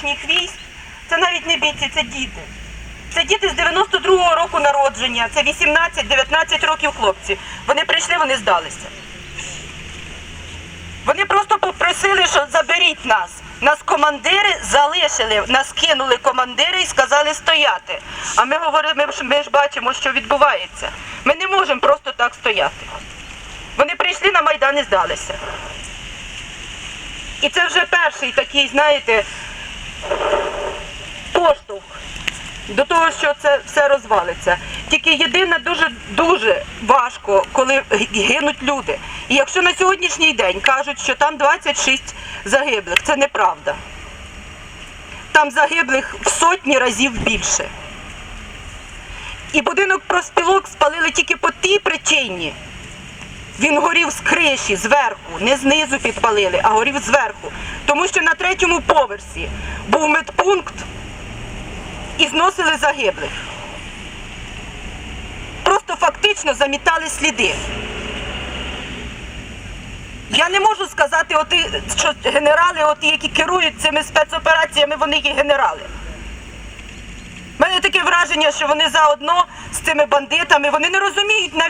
сьогоднішніх військ це навіть не бійці, це діти. Це діти з 92-го року народження, це 18-19 років хлопці. Вони прийшли, вони здалися. Вони просто попросили, що заберіть нас. Нас командири залишили, нас кинули командири і сказали стояти. А ми говоримо, ми ж бачимо, що відбувається. Ми не можемо просто так стояти. Вони прийшли на Майдан і здалися. І це вже перший такий, знаєте, поштовх до того, що це все розвалиться. Тільки єдине дуже дуже важко, коли гинуть люди. І якщо на сьогоднішній день кажуть, що там 26 загиблих, це неправда. Там загиблих в сотні разів більше. І будинок проспілок спалили тільки по тій причині. Він горів з криші, зверху, не знизу підпалили, а горів зверху. Тому що на третьому поверсі був медпункт і зносили загиблих. Просто фактично замітали сліди. Я не можу сказати, оти, що генерали, оті, які керують цими спецопераціями, вони є генерали. У мене таке враження, що вони заодно з цими бандитами, вони не розуміють навіть.